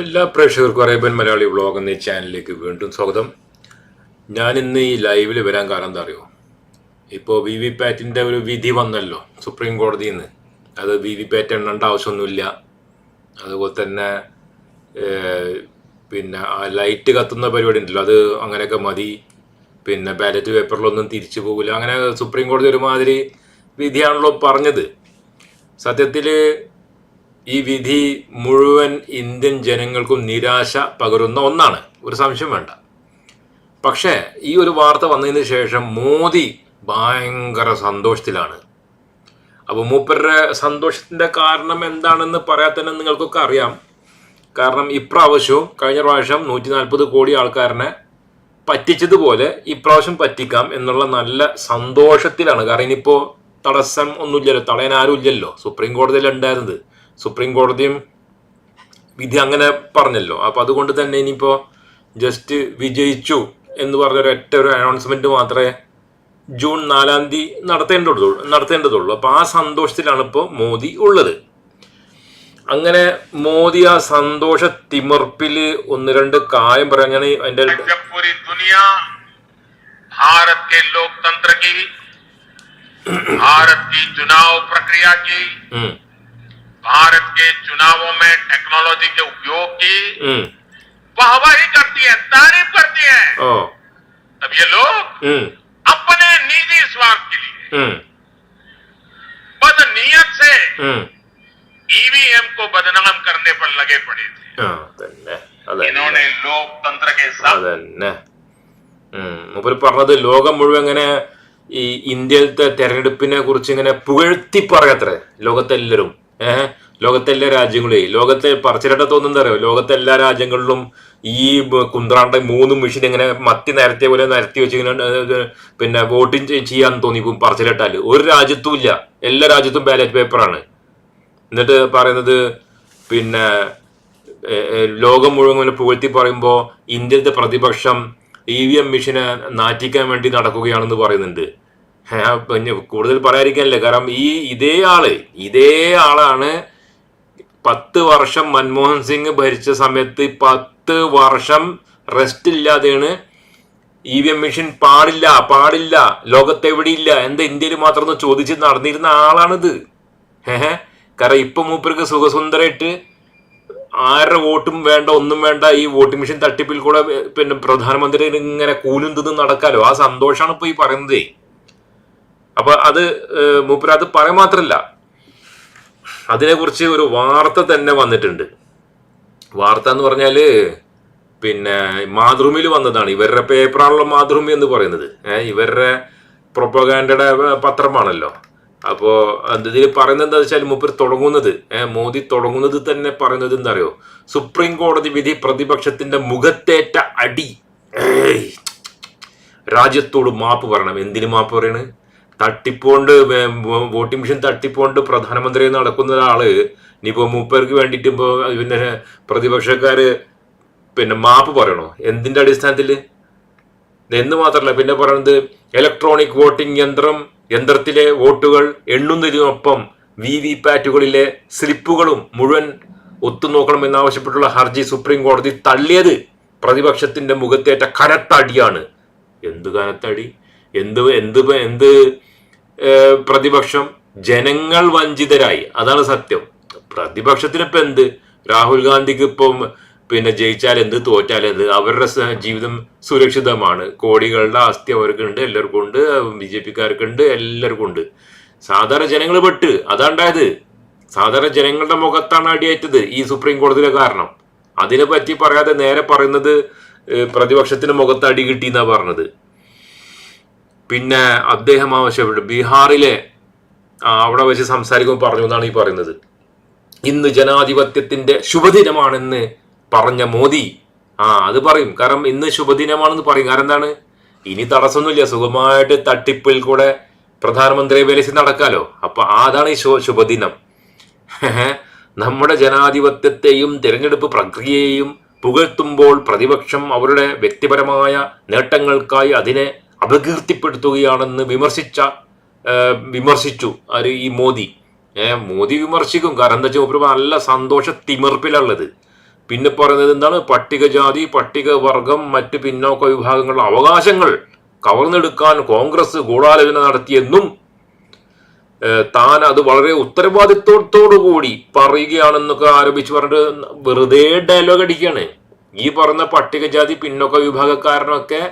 എല്ലാ പ്രേക്ഷകർക്കും Arabian Malayali vlog എന്ന ചാനലിലേക്ക് വീണ്ടും സ്വാഗതം. ഞാൻ ഇന്ന് ഈ ലൈവിൽ വരാൻ കാരണം എന്താ അറിയോ? ഇപ്പോൾ വി വി പാറ്റിന്റെ ഒരു വിധി വന്നല്ലോ സുപ്രീം കോടതിയിൽ നിന്ന് അത് വി വി പാറ്റ് എണ്ണേണ്ട ആവശ്യമൊന്നുമില്ല. അതുപോലെ തന്നെ പിന്നെ ആ ലൈറ്റ് കത്തുന്ന പരിപാടി ഉണ്ടല്ലോ അത് അങ്ങനെയൊക്കെ മതി. പിന്നെ ബാലറ്റ് പേപ്പറിലൊന്നും തിരിച്ചു പോകില്ല അങ്ങനെ സുപ്രീം കോടതി ഒരുമാതിരി വിധിയാണല്ലോ പറഞ്ഞത്. സത്യത്തിൽ ഈ വിധി മുഴുവൻ ഇന്ത്യൻ ജനങ്ങൾക്കും നിരാശ പകരുന്ന ഒന്നാണ്. ഒരു സംശയം വേണ്ട. പക്ഷേ ഈ ഒരു വാർത്ത വന്നതിന് ശേഷം മോദി ഭയങ്കര സന്തോഷത്തിലാണ്. അപ്പോൾ മൂപ്പരുടെ സന്തോഷത്തിന്റെ കാരണം എന്താണെന്ന് പറയാൻ തന്നെ നിങ്ങൾക്കൊക്കെ അറിയാം. കാരണം ഇപ്രാവശ്യവും കഴിഞ്ഞ പ്രാവശ്യം നൂറ്റി നാൽപ്പത് കോടി ആൾക്കാരനെ പറ്റിച്ചതുപോലെ ഇപ്രാവശ്യം പറ്റിക്കാം എന്നുള്ള നല്ല സന്തോഷത്തിലാണ്. കാരണം ഇനിയിപ്പോൾ തടസ്സം ഒന്നുമില്ലല്ലോ തടയാൻ ആരും ഇല്ലല്ലോ സുപ്രീം കോടതിയിൽ ഉണ്ടായിരുന്നത്. സുപ്രീം കോടതിയും വിധി അങ്ങനെ പറഞ്ഞല്ലോ അപ്പൊ അതുകൊണ്ട് തന്നെ ഇനിയിപ്പോ ജസ്റ്റ് വിജയിച്ചു എന്ന് പറഞ്ഞ ഒരൊറ്റ ഒരു അനൗൺസ്മെന്റ് മാത്രമേ ജൂൺ നാലാം തീയതി നടത്തേണ്ടതുള്ളൂ നടത്തേണ്ടതുള്ളൂ അപ്പൊ ആ സന്തോഷത്തിലാണ് ഇപ്പോൾ മോദി ഉള്ളത് അങ്ങനെ മോദി ആ സന്തോഷ തിമിർപ്പില് ഒന്ന് രണ്ട് കാര്യം പറയാൻ ഞാൻ അതിന്റെ जब पूरी दुनिया भारत के लोकतंत्र की भारत की चुनाव प्रक्रिया की ഉം, भारत के चुनावों में टेक्नोलॉजी के उपयोग की ഉം, वाहवाही करती है तारीफ करती है ഓ तब ये लोग ഉം, अपने निजी स्वार्थ के लिए ഉം, बदनीयत से ഉം. ईवीएम को बदनाम करने पर लगे पड़े थे ആ തന്നെ അതെ इन्होंने लोकतंत्र के साथ അതന്നെ ഉം. മൂപ്പര് പറഞ്ഞത് ലോകം മുഴുവൻ ഇങ്ങനെ ഈ ഇന്ത്യയിലത്തെ തെരഞ്ഞെടുപ്പിനെ കുറിച്ച് ഇങ്ങനെ പുകഴ്ത്തി പറയാത്രേ ലോകത്തെല്ലാവരും ഏഹ് ലോകത്തെ എല്ലാ രാജ്യങ്ങളെയും ലോകത്തെ പറച്ചിലട്ട തോന്നുന്നത് അറിയോ? ലോകത്തെ എല്ലാ രാജ്യങ്ങളിലും ഈ കുന്ത്രാണ്ട മൂന്ന് മെഷീൻ ഇങ്ങനെ മത്തി നേരത്തെ പോലെ നിരത്തി വെച്ച് ഇങ്ങനെ പിന്നെ വോട്ടിംഗ് ചെയ്യാൻ തോന്നിപ്പോ പറച്ചിലട്ടാൽ ഒരു രാജ്യത്തും ഇല്ല. എല്ലാ രാജ്യത്തും ബാലറ്റ് പേപ്പറാണ് എന്നിട്ട് പറയുന്നത് പിന്നെ ലോകം മുഴുവൻ പുകഴ്ത്തി പറയുമ്പോൾ ഇന്ത്യയിലത്തെ പ്രതിപക്ഷം ഇ വി എം മെഷീനെ നാറ്റിക്കാൻ വേണ്ടി നടക്കുകയാണെന്ന് പറയുന്നുണ്ട്. പിന്നെ കൂടുതൽ പറയാതിരിക്കാനല്ലേ. കാരണം ഈ ഇതേ ആൾ ഇതേ ആളാണ് പത്ത് വർഷം മൻമോഹൻ സിംഗ് ഭരിച്ച സമയത്ത് പത്ത് വർഷം റെസ്റ്റ് ഇല്ലാതെയാണ് ഇ വി എം മെഷീൻ പാടില്ല പാടില്ല ലോകത്തെവിടെയില്ല എന്താ ഇന്ത്യയിൽ മാത്രം ഒന്ന് ചോദിച്ച് നടന്നിരുന്ന ആളാണിത്. ഏഹ് കാരണം ഇപ്പൊ മൂപ്പർക്ക് സുഖസുന്ദരായിട്ട് ആരുടെ വോട്ടും വേണ്ട ഒന്നും വേണ്ട ഈ വോട്ടിംഗ് മെഷീൻ തട്ടിപ്പിൽ കൂടെ പിന്നെ പ്രധാനമന്ത്രി ഇങ്ങനെ കൂലും തിന്നും നടക്കാലോ? ആ സന്തോഷമാണ് ഇപ്പൊ ഈ പറയുന്നത്. അപ്പൊ അത് മൂപ്പര് അത് പറയാൻ മാത്രല്ല. അതിനെക്കുറിച്ച് ഒരു വാർത്ത തന്നെ വന്നിട്ടുണ്ട്. വാർത്ത എന്ന് പറഞ്ഞാൽ പിന്നെ മാതൃഭൂമിയിൽ വന്നതാണ്. ഇവരുടെ പേപ്പറാണല്ലോ മാതൃഭൂമി എന്ന് പറയുന്നത്. ഇവരുടെ പ്രൊപ്പഗാൻഡയുടെ പത്രമാണല്ലോ. അപ്പോ ഇതിൽ പറയുന്നത് എന്താ വെച്ചാൽ മൂപ്പർ തുടങ്ങുന്നത് മോദി തുടങ്ങുന്നത് തന്നെ പറയുന്നത് എന്താ അറിയോ സുപ്രീം കോടതി വിധി പ്രതിപക്ഷത്തിന്റെ മുഖത്തേറ്റ അടി. രാജ്യത്തോട് മാപ്പ് പറയണം. എന്തിനു മാപ്പ് പറയണ്? തട്ടിപ്പോണ്ട് വോട്ടിംഗ് മെഷീൻ തട്ടിപ്പോണ്ട് പ്രധാനമന്ത്രി നടക്കുന്ന ഒരാൾ ഇനിയിപ്പോ മൂപ്പേർക്ക് വേണ്ടിയിട്ട് ഇപ്പോ പിന്നെ പ്രതിപക്ഷക്കാര് പിന്നെ മാപ്പ് പറയണോ? എന്തിന്റെ അടിസ്ഥാനത്തിൽ എന്ന് മാത്രമല്ല പിന്നെ പറയുന്നത് ഇലക്ട്രോണിക് വോട്ടിംഗ് യന്ത്രം യന്ത്രത്തിലെ വോട്ടുകൾ എണ്ണുന്നതിനൊപ്പം വി വി പാറ്റുകളിലെ സ്ലിപ്പുകളും മുഴുവൻ ഒത്തുനോക്കണമെന്നാവശ്യപ്പെട്ടുള്ള ഹർജി സുപ്രീം കോടതി തള്ളിയത് പ്രതിപക്ഷത്തിന്റെ മുഖത്തേറ്റ കനത്തടിയാണ്. എന്ത് കനത്തടി? എന്ത് എന്ത് എന്ത് പ്രതിപക്ഷം? ജനങ്ങൾ വഞ്ചിതരായി. അതാണ് സത്യം. പ്രതിപക്ഷത്തിന് ഇപ്പൊ എന്ത്? രാഹുൽ ഗാന്ധിക്ക് ഇപ്പം പിന്നെ ജയിച്ചാൽ എന്ത് തോറ്റാൽ എന്ത്? അവരുടെ ജീവിതം സുരക്ഷിതമാണ്. കോടികളുടെ ആസ്തി അവർക്കുണ്ട് എല്ലാവർക്കും ഉണ്ട് ബി ജെ പിക്കാർക്കുണ്ട് എല്ലാവർക്കും ഉണ്ട്. സാധാരണ ജനങ്ങൾ പെട്ട്. അതാണ്ടായത് സാധാരണ ജനങ്ങളുടെ മുഖത്താണ് അടിയേറ്റത് ഈ സുപ്രീം കോടതിയിലെ കാരണം. അതിനെ പറ്റി പറയാതെ നേരെ പറയുന്നത് പ്രതിപക്ഷത്തിന് മുഖത്ത് അടി കിട്ടി എന്നാ പറഞ്ഞത്. പിന്നെ അദ്ദേഹം ആവശ്യപ്പെട്ടു. ബീഹാറിലെ അവിടെ വെച്ച് സംസാരിക്കുമ്പോൾ പറഞ്ഞു എന്നാണ് ഈ പറയുന്നത്. ഇന്ന് ജനാധിപത്യത്തിന്റെ ശുഭദിനമാണെന്ന് പറഞ്ഞ മോദി ആ അത് പറയും. കാരണം ഇന്ന് ശുഭദിനമാണെന്ന് പറയും. കാരണം എന്താണ്? ഇനി തടസ്സമൊന്നുമില്ല. സുഖമായിട്ട് തട്ടിപ്പിൽ കൂടെ പ്രധാനമന്ത്രിയെ വിലസി നടക്കാലോ. അപ്പൊ അതാണ് ഈ ശുഭദിനം. നമ്മുടെ ജനാധിപത്യത്തെയും തിരഞ്ഞെടുപ്പ് പ്രക്രിയയെയും പുകഴ്ത്തുമ്പോൾ പ്രതിപക്ഷം അവരുടെ വ്യക്തിപരമായ നേട്ടങ്ങൾക്കായി അതിനെ അപകീർത്തിപ്പെടുത്തുകയാണെന്ന് വിമർശിച്ച വിമർശിച്ചു. ആര്? ഈ മോദി. ഏഹ് മോദി വിമർശിക്കും. കാരണം എന്താ വെച്ചാൽ നല്ല സന്തോഷ തിമിർപ്പിലുള്ളത് പിന്നെ പറയുന്നത് എന്താണ്? പട്ടികജാതി പട്ടികവർഗം മറ്റ് പിന്നോക്ക വിഭാഗങ്ങളുടെ അവകാശങ്ങൾ കവർന്നെടുക്കാൻ കോൺഗ്രസ് ഗൂഢാലോചന നടത്തിയെന്നും താൻ അത് വളരെ ഉത്തരവാദിത്വത്തോടു കൂടി പറയുകയാണെന്നൊക്കെ ആരോപിച്ച് പറഞ്ഞിട്ട് വെറുതെ ഡയലോഗ് അടിക്കുകയാണ്. ഈ പറഞ്ഞ പട്ടികജാതി പിന്നോക്ക വിഭാഗക്കാരനൊക്കെ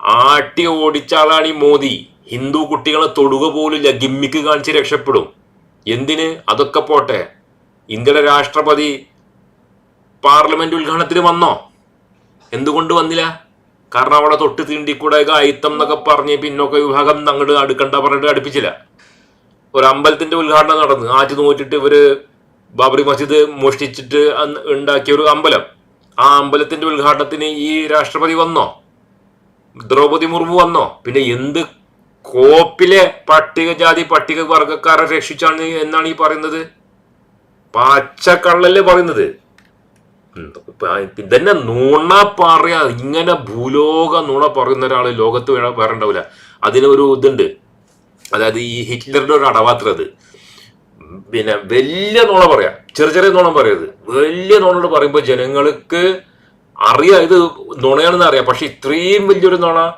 ആട്ടി ഓടിച്ച ആളാണ് ഈ മോദി. ഹിന്ദു കുട്ടികളെ തൊടുക പോലില്ല ഗിമ്മിക്ക് കാണിച്ച് രക്ഷപ്പെടും. എന്തിന്? അതൊക്കെ പോട്ടെ. ഇന്ത്യയുടെ രാഷ്ട്രപതി പാർലമെന്റ് ഉദ്ഘാടനത്തിന് വന്നോ? എന്തുകൊണ്ട് വന്നില്ല? കാരണം അവിടെ തൊട്ട് തീണ്ടിക്കൂടെ അയിത്തം എന്നൊക്കെ പറഞ്ഞ് പിന്നൊക്കെ വിഭാഗം അങ്ങോട്ട് അടുക്കണ്ട പറഞ്ഞിട്ട് അടുപ്പിച്ചില്ല. ഒരു അമ്പലത്തിന്റെ ഉദ്ഘാടനം നടന്നു ആറ്റ് നോറ്റിട്ട് ഇവർ ബാബറി മസ്ജിദ് മോഷ്ടിച്ചിട്ട് ഉണ്ടാക്കിയ ഒരു അമ്പലം. ആ അമ്പലത്തിന്റെ ഉദ്ഘാടനത്തിന് ഈ രാഷ്ട്രപതി വന്നോ? ദ്രൗപതി മുർമു വന്നോ? പിന്നെ എന്ത് കോപ്പിലെ പട്ടികജാതി പട്ടിക വർഗക്കാരെ രക്ഷിച്ചാണ് എന്നാണ് ഈ പറയുന്നത്? പച്ചക്കള്ളല്ലേ പറയുന്നത്. ഇതന്നെ നുണ പറയാ. ഇങ്ങനെ ഭൂലോക നുണ പറയുന്ന ഒരാൾ ലോകത്ത് വേറെ ഉണ്ടാവില്ല. അതിനൊരു ഇതുണ്ട്. അതായത് ഈ ഹിറ്റ്ലറുടെ ഒരു അടവാത്ര അത്. പിന്നെ വലിയ നുണ പറയാ. ചെറിയ ചെറിയ നുണ പറയരുത് വലിയ നുണ പറയുമ്പോൾ ജനങ്ങൾക്ക് അറിയാം ഇത് നുണയാണെന്ന് അറിയാം. പക്ഷെ ഇത്രയും വലിയൊരു നുണ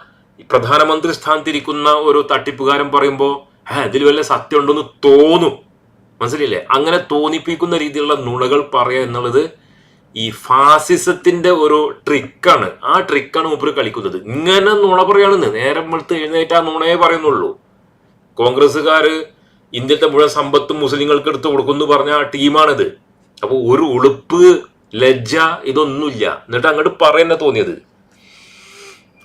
പ്രധാനമന്ത്രി സ്ഥാനത്തിരിക്കുന്ന ഒരു തട്ടിപ്പുകാരൻ പറയുമ്പോൾ ഏഹ് ഇതിൽ വല്ല സത്യം ഉണ്ടെന്ന് തോന്നും. മനസ്സിലില്ലേ? അങ്ങനെ തോന്നിപ്പിക്കുന്ന രീതിയിലുള്ള നുണകൾ പറയുക എന്നുള്ളത് ഈ ഫാസിസത്തിന്റെ ഒരു ട്രിക്കാണ്. ആ ട്രിക്കാണ് മൂപ്പര് കളിക്കുന്നത്. ഇങ്ങനെ നുണ പറയാണെന്ന് നേരം വെളുത്ത് എഴുന്നേറ്റ് ആ നുണയെ പറയുന്നുള്ളൂ. കോൺഗ്രസ്സുകാര് ഇന്ത്യത്തെ മുഴുവൻ സമ്പത്തും മുസ്ലിങ്ങൾക്ക് എടുത്തു കൊടുക്കുന്നു പറഞ്ഞ ആ ടീമാണിത്. അപ്പോൾ ഒരു ഉളുപ്പ് ലജ്ജ ഇതൊന്നുമില്ല. എന്നിട്ട് അങ്ങോട്ട് പറയുന്ന തോന്നിയത്.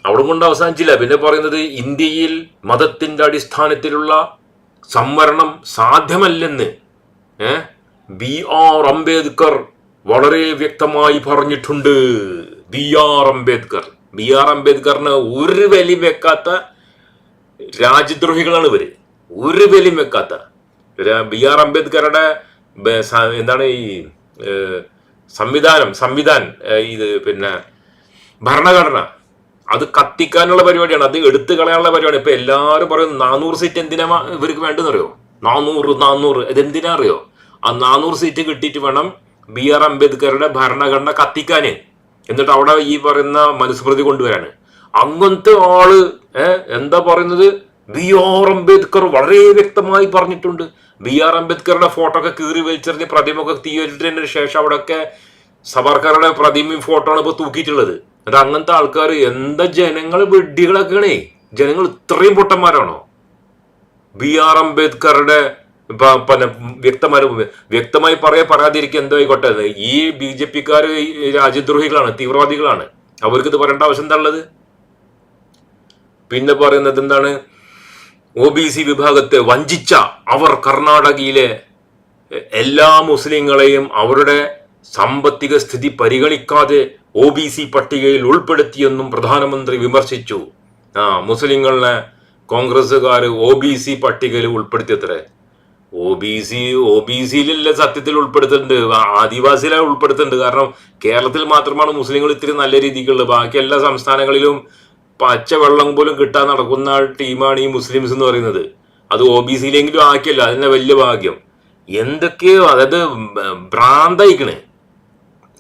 അവിടെ കൊണ്ട് അവസാനിച്ചില്ല. പിന്നെ പറയുന്നത് ഇന്ത്യയിൽ മതത്തിന്റെ അടിസ്ഥാനത്തിലുള്ള സംവരണം സാധ്യമല്ലെന്ന്. ഏ? ബി ആർ അംബേദ്കർ വളരെ വ്യക്തമായി പറഞ്ഞിട്ടുണ്ട്. B R Ambedkar. B R അംബേദ്കറിന് ഒരു വിലയും വെക്കാത്ത രാജ്യദ്രോഹികളാണ് ഇവർ. ഒരു വിലയും വെക്കാത്ത. ബി ആർ അംബേദ്കറുടെ എന്താണ് ഈ സംവിധാനം സംവിധാൻ ഇത് പിന്നെ ഭരണഘടന. അത് കത്തിക്കാനുള്ള പരിപാടിയാണ് അത് എടുത്തു കളയാനുള്ള പരിപാടി ഇപ്പൊ എല്ലാവരും പറയും നാനൂറ് സീറ്റ് എന്തിനാ ഇവർക്ക് വേണ്ടെന്നറിയോ നാനൂറ് നാനൂറ് ഇതെന്തിനാ അറിയോ? ആ നാനൂറ് സീറ്റ് കിട്ടിയിട്ട് വേണം ബി ആർ അംബേദ്കറുടെ ഭരണഘടന കത്തിക്കാന് എന്നിട്ട് അവിടെ ഈ പറയുന്ന മനുസ്മൃതി കൊണ്ടുവരാണ് അങ്ങനത്തെ ആൾ എന്താ പറയുന്നത്? ബി ആർ അംബേദ്കർ വളരെ വ്യക്തമായി പറഞ്ഞിട്ടുണ്ട്. ബി ആർ അംബേദ്കറുടെ ഫോട്ടോ ഒക്കെ കീറി വലിച്ചെറിഞ്ഞ് പ്രതിമൊക്കെ തീ തീയറ്റിന് ശേഷം അവിടെയൊക്കെ സവർക്കറുടെ പ്രതിമയും ഫോട്ടോ ആണ് ഇപ്പൊ തൂക്കിയിട്ടുള്ളത്. അത് അങ്ങനത്തെ ആൾക്കാർ എന്താ ജനങ്ങൾ വെഡ്ഡികളൊക്കെയാണേ ജനങ്ങൾ ഇത്രയും പൊട്ടന്മാരാണോ? ബി ആർ അംബേദ്കറുടെ പിന്നെ വ്യക്തമായി വ്യക്തമായി പറയാ പറയാതിരിക്കുക എന്തോ ആയിക്കോട്ടെ. ഈ ബി ജെ പിക്കാർ രാജ്യദ്രോഹികളാണ് തീവ്രവാദികളാണ്. അവർക്ക് ഇത് പറയേണ്ട ആവശ്യം എന്താ ഉള്ളത്? പിന്നെ പറയുന്നത് എന്താണ്? ഒ ബി സി വിഭാഗത്തെ വഞ്ചിച്ച അവർ കർണാടകയിലെ എല്ലാ മുസ്ലിങ്ങളെയും അവരുടെ സാമ്പത്തിക സ്ഥിതി പരിഗണിക്കാതെ ഒ ബി സി പട്ടികയിൽ ഉൾപ്പെടുത്തിയെന്നും പ്രധാനമന്ത്രി വിമർശിച്ചു. ആ മുസ്ലിങ്ങളെ കോൺഗ്രസ്സുകാർ ഒ ബി സി പട്ടികയിൽ ഉൾപ്പെടുത്തിയത്രേ. O B C O B സിയിലല്ല സത്യത്തിൽ ഉൾപ്പെടുത്തുന്നുണ്ട് ആദിവാസിയിലെ ഉൾപ്പെടുത്തുന്നുണ്ട് കാരണം കേരളത്തിൽ മാത്രമാണ് മുസ്ലിങ്ങൾ ഇത്തിരി നല്ല രീതിക്കുള്ളത്. ബാക്കി എല്ലാ സംസ്ഥാനങ്ങളിലും പച്ച വെള്ളം പോലും കിട്ടാൻ നടക്കുന്ന ടീമാണ് ഈ മുസ്ലിംസ് എന്ന് പറയുന്നത്. അത് ഒ ബി സിയിലെങ്കിലും ആക്കിയല്ല അതിന്റെ വലിയ ഭാഗ്യം. എന്തൊക്കെയോ അതായത് ഭ്രാന്തയിക്കണേ.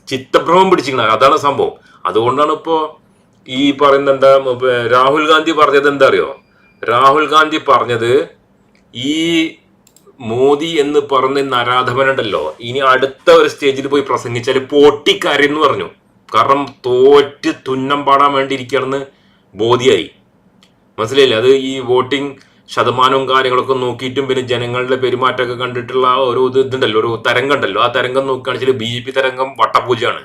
ചിത്തഭ്രമം പിടിച്ചിരിക്കണ അതാണ് സംഭവം. അതുകൊണ്ടാണ് ഇപ്പോ ഈ പറയുന്ന എന്താ രാഹുൽ ഗാന്ധി പറഞ്ഞത് എന്താ അറിയോ രാഹുൽ ഗാന്ധി പറഞ്ഞത് ഈ മോദി എന്ന് പറഞ്ഞ നരാധവനുണ്ടല്ലോ ഇനി അടുത്ത ഒരു സ്റ്റേജിൽ പോയി പ്രസംഗിച്ചാൽ പൊട്ടിക്കരെന്ന് പറഞ്ഞു. കാരണം തോറ്റ് തുന്നം പാടാൻ വേണ്ടി ഇരിക്കുകയാണെന്ന് ബോധ്യായി. മനസ്സിലായില്ലേ? അത് ഈ വോട്ടിംഗ് ശതമാനവും കാര്യങ്ങളൊക്കെ നോക്കിയിട്ടും പിന്നെ ജനങ്ങളുടെ പെരുമാറ്റമൊക്കെ കണ്ടിട്ടുള്ള ഒരു ഇത് ഇതുണ്ടല്ലോ ഒരു തരംഗം ഉണ്ടല്ലോ. ആ തരംഗം നോക്കുകയാണെന്ന് ബി ജെ പി തരംഗം വട്ടപൂജയാണ്.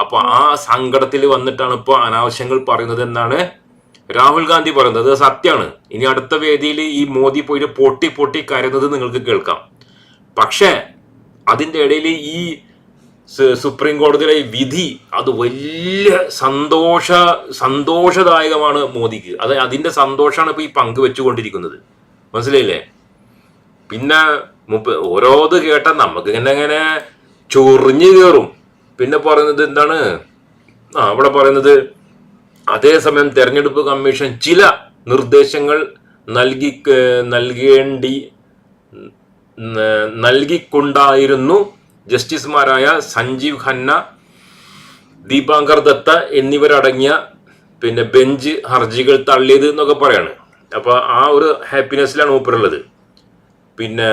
അപ്പൊ ആ സങ്കടത്തിൽ വന്നിട്ടാണ് ഇപ്പോൾ അനാവശ്യങ്ങൾ പറയുന്നത് എന്നാണ് രാഹുൽ ഗാന്ധി പറയുന്നത്. സത്യമാണ്. ഇനി അടുത്ത വേദിയിൽ ഈ മോദി പോയിട്ട് പൊട്ടി പൊട്ടി കരുന്നത് നിങ്ങൾക്ക് കേൾക്കാം. പക്ഷേ അതിന്റെ ഇടയിൽ ഈ സുപ്രീം കോടതിയിലെ ഈ വിധി അത് വലിയ സന്തോഷ സന്തോഷദായകമാണ് മോദിക്ക്. അത് അതിന്റെ സന്തോഷമാണ് ഇപ്പൊ ഈ പങ്കുവെച്ചുകൊണ്ടിരിക്കുന്നത് മനസ്സിലായില്ലേ? പിന്നെ മുപ്പ ഓരോത് കേട്ട നമുക്ക് ഇങ്ങനെ അങ്ങനെ ചൊറിഞ്ഞു കയറും പിന്നെ പറയുന്നത് എന്താണ്? ആ അവിടെ പറയുന്നത് അതേസമയം തെരഞ്ഞെടുപ്പ് കമ്മീഷൻ ചില നിർദ്ദേശങ്ങൾ നൽകി നൽകേണ്ടി നൽകിക്കൊണ്ടായിരുന്നു ജസ്റ്റിസുമാരായ സഞ്ജീവ് ഖന്ന ദീപാങ്കർ ദത്ത എന്നിവരടങ്ങിയ പിന്നെ ബെഞ്ച് ഹർജികൾ തള്ളിയത് എന്നൊക്കെ പറയാണ്. അപ്പോൾ ആ ഒരു ഹാപ്പിനെസ്സിലാണ് മൂപ്പരുള്ളത്. പിന്നെ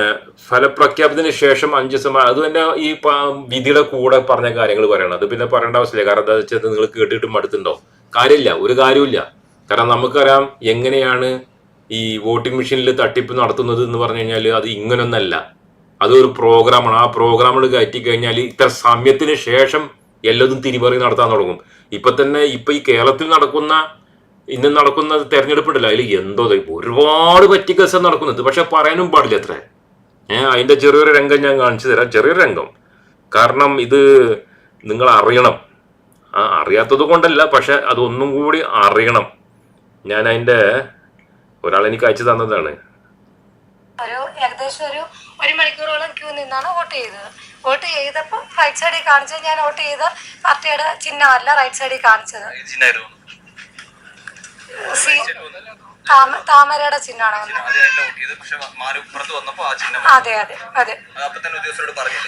ഫലപ്രഖ്യാപനത്തിന് ശേഷം അഞ്ച് സമയം അത് തന്നെ ഈ വിധിയുടെ കൂടെ പറഞ്ഞ കാര്യങ്ങൾ പറയണം. അത് പിന്നെ പറയേണ്ട ആവശ്യമില്ല. കാരണം എന്താ വെച്ചാൽ നിങ്ങൾ കേട്ടിട്ട് മടുത്തുണ്ടോ കാര്യമില്ല. ഒരു കാര്യമില്ല കാരണം നമുക്കറിയാം എങ്ങനെയാണ് ഈ വോട്ടിംഗ് മെഷീനിൽ തട്ടിപ്പ് നടത്തുന്നത് എന്ന് പറഞ്ഞു കഴിഞ്ഞാൽ അത് ഇങ്ങനൊന്നല്ല. അതൊരു പ്രോഗ്രാമാണ്. ആ പ്രോഗ്രാമുകൾ കയറ്റി കഴിഞ്ഞാൽ ഇത്ര സമയത്തിന് ശേഷം എല്ലാതും തിരിമറി നടത്താൻ തുടങ്ങും. ഇപ്പൊ തന്നെ ഇപ്പൊ ഈ കേരളത്തിൽ നടക്കുന്ന ഇന്ന് നടക്കുന്ന തെരഞ്ഞെടുപ്പുണ്ടല്ലോ അതിൽ എന്തോ ഒരുപാട് പറ്റിക്കസം നടക്കുന്നുണ്ട്. പക്ഷെ പറയാനും പാടില്ല അത്ര. ഏഹ് അതിന്റെ ചെറിയൊരു രംഗം ഞാൻ കാണിച്ചു തരാം. ചെറിയൊരു രംഗം. കാരണം ഇത് നിങ്ങൾ അറിയണം. ആ അറിയാത്തത് കൊണ്ടല്ല പക്ഷെ അതൊന്നും കൂടി അറിയണം. ഞാൻ അതിന്റെ ഒരാൾ എനിക്ക് അയച്ചു തന്നതാണ്. ഒരു ഏകദേശം ഒരു ഒരു മണിക്കൂറോളം ക്യൂ നിന്നാണ് വോട്ട് ചെയ്തത്. വോട്ട് ചെയ്തപ്പോൾ റൈറ്റ് സൈഡിൽ കാണിച്ചത് ഞാൻ വോട്ട് ചെയ്ത പാർട്ടിയുടെ ചിഹ്നമല്ല റൈറ്റ് സൈഡിൽ കാണിച്ചത്. സി താമരയുടെ ചിഹ്നമാണ് അതെ അതെ അതെ.